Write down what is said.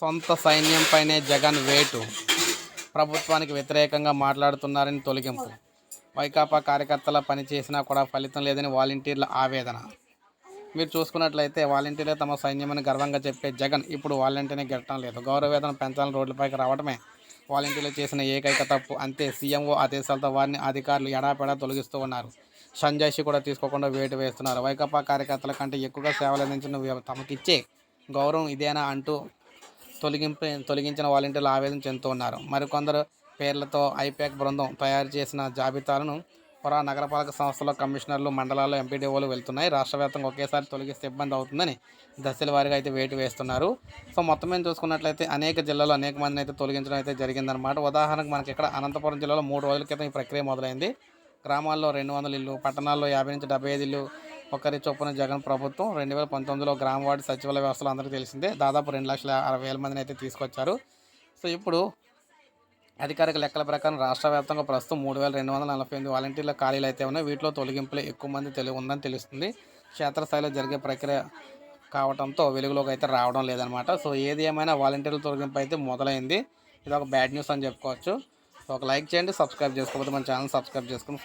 సొంత సైన్యంపైనే జగన్ వేటు. ప్రభుత్వానికి వ్యతిరేకంగా మాట్లాడుతున్నారని తొలగింపు. వైకాపా కార్యకర్తల పని చేసినా కూడా ఫలితం లేదని వాలంటీర్ల ఆవేదన. మీరు చూసుకున్నట్లయితే వాలంటీర్లే తమ సైన్యమని గర్వంగా చెప్పే జగన్ ఇప్పుడు వాలంటీర్ని గెట్టడం లేదు. గౌరవవేతనం పెంచాలని రోడ్లపైకి రావడమే వాలంటీర్లు చేసిన ఏకైక తప్పు. అంతే సీఎంఓ ఆదేశాలతో వారిని అధికారులు ఎడాపెడా తొలగిస్తూ ఉన్నారు. సంజయ్షి కూడా తీసుకోకుండా వేటు వేస్తున్నారు. వైకాపా కార్యకర్తల కంటే ఎక్కువగా సేవలు అందించిన తమకిచ్చే గౌరవం ఇదేనా అంటూ తొలగింపు తొలగించిన వాలంటీర్లు ఆవేదన చెందుతున్నారు మరికొందరు పేర్లతో ఐపాక్ బృందం తయారు చేసిన జాబితాలను పురా నగరపాలక సంస్థల కమిషనర్లు మండలాల్లో ఎంపీడీఓలు వెళ్తున్నాయి. రాష్ట్ర వ్యాప్తంగా ఒకేసారి తొలగిస్తే ఇబ్బంది అవుతుందని దశల వారిగా అయితే వేటు వేస్తున్నారు. సో మొత్తం మీద చూసుకున్నట్లయితే అనేక జిల్లాలో అనేక మందిని అయితే తొలగించడం అయితే జరిగిందనమాట ఉదాహరణకు మనకి ఇక్కడ అనంతపురం జిల్లాలో మూడు రోజుల క్రితం ఈ ప్రక్రియ మొదలైంది. గ్రామాల్లో రెండు వందల ఇల్లు పట్టణాల్లో యాభై నుంచి డెబ్బై ఐదు ఇల్లు ఒకరి చొప్పున జగన్ ప్రభుత్వం రెండు వేల పంతొమ్మిదిలో గ్రామ వార్డు సచివాలయ వ్యవస్థలు అందరికీ తెలిసిందే. దాదాపు రెండు లక్షల అరవై వేల మందిని అయితే తీసుకొచ్చారు. సో ఇప్పుడు అధికారిక లెక్కల ప్రకారం రాష్ట్ర వ్యాప్తంగా ప్రస్తుతం మూడు వేల రెండు వందల నలభై ఎనిమిది వాలంటీర్ల ఖాళీలు అయితే ఉన్నాయి. వీటిలో తొలగింపులు ఎక్కువ మంది తెలి ఉందని తెలుస్తుంది. క్షేత్రస్థాయిలో జరిగే ప్రక్రియ కావడంతో వెలుగులోకి అయితే రావడం లేదనమాట సో ఏది ఏమైనా వాలంటీర్ల తొలగింపు అయితే మొదలైంది. ఇది ఒక బ్యాడ్ న్యూస్ అని చెప్పుకోవచ్చు. సో ఒక లైక్ చేయండి సబ్స్క్రైబ్ చేసుకోకపోతే మన ఛానల్ సబ్స్క్రైబ్ చేసుకుని